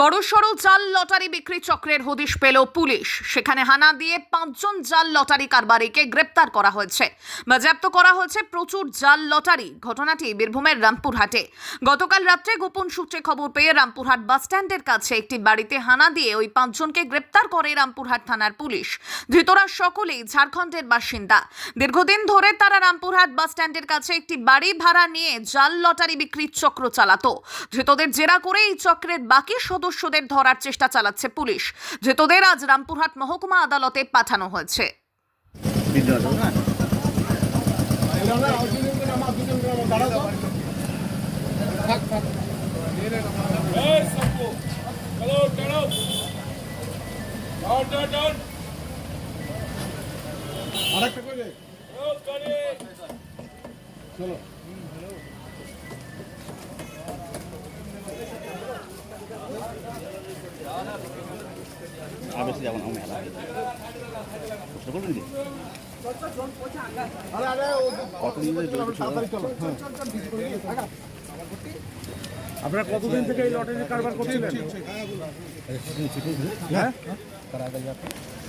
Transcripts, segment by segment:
বড়সড় জাল লটারি বিক্রি চক্রের হদিশ পেল পুলিশ। সেখানে হানা দিয়ে পাঁচজন জাল লটারি কারবারিকে গ্রেপ্তার করা হয়েছে। বাজেয়াপ্ত করা হয়েছে প্রচুর জাল লটারি। ঘটনাটি বীরভূমের রামপুরহাটে। গতকাল রাত্রে গোপন সূত্রে খবর পেয়ে রামপুরহাট বাসস্ট্যান্ডের কাছে একটি বাড়িতে হানা দিয়ে ওই পাঁচজনকে গ্রেপ্তার করে রামপুরহাট থানার পুলিশ। ধৃতরা সকলেই ঝাড়খণ্ডের বাসিন্দা। দীর্ঘদিন ধরে তারা রামপুরহাট বাসস্ট্যান্ডের কাছে একটি বাড়ি ভাড়া নিয়ে জাল লটারি বিক্রির চক্র চালাতো। ধৃতদের জেরা করে এই চক্রের বাকি সদস্যদের ধরার চেষ্টা চালাচ্ছে পুলিশ। ধৃতদের আজ রামপুরহাট মহকুমা আদালতে পাঠানো হয়েছে। Hey, আর বেশি যাবো না আমি মেলা প্রশ্ন করবেন কি আরে আরে ও কত দিন ধরে জড়িত ছিল? তাড়াতাড়ি চলো হ্যাঁ আপনারা কতদিন থেকে এই লটারি কারবার করছিলেন হ্যাঁ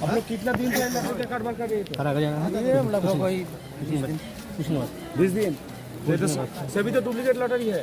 आप लोग कितना दिन से लॉटरी का कारोबार कर रहे थे ये लगभग वही बीस दिन कुछ नहीं होता बीस दिन ये तो सभी तो डुप्लीकेट लॉटरी है